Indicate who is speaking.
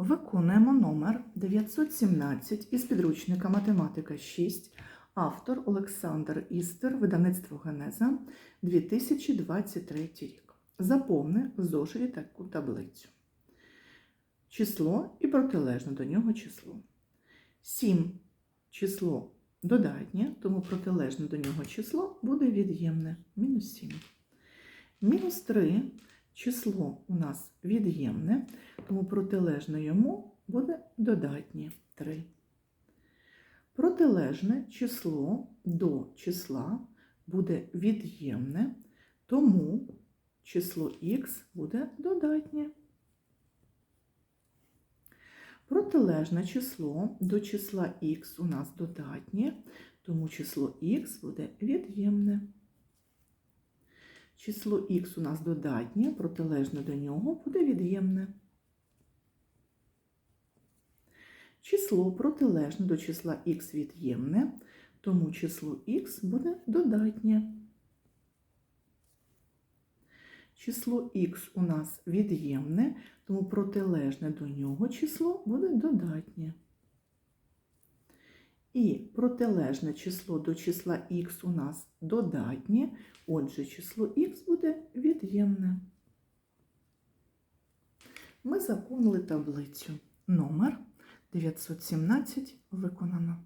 Speaker 1: Виконуємо номер 917 із підручника Математика 6, автор Олександр Істер, видавництво Генеза, 2023 рік. Заповни в зошиті таку таблицю. Число і протилежне до нього число. 7 число додатнє, тому протилежне до нього число буде від'ємне мінус 7. Мінус 3 число у нас від'ємне, тому протилежне йому буде додатнє 3. Протилежне число до числа буде від'ємне, тому число х буде додатнє. Протилежне число до числа х у нас додатнє, тому число х буде від'ємне. Число х у нас додатнє, протилежне до нього буде від'ємне. Число протилежне до числа х від'ємне, тому число х буде додатнє. Число х у нас від'ємне, тому протилежне до нього число буде додатнє. І протилежне число до числа х у нас додатнє, отже, число х буде від'ємне. Ми заповнили таблицю. Номер 917 виконано.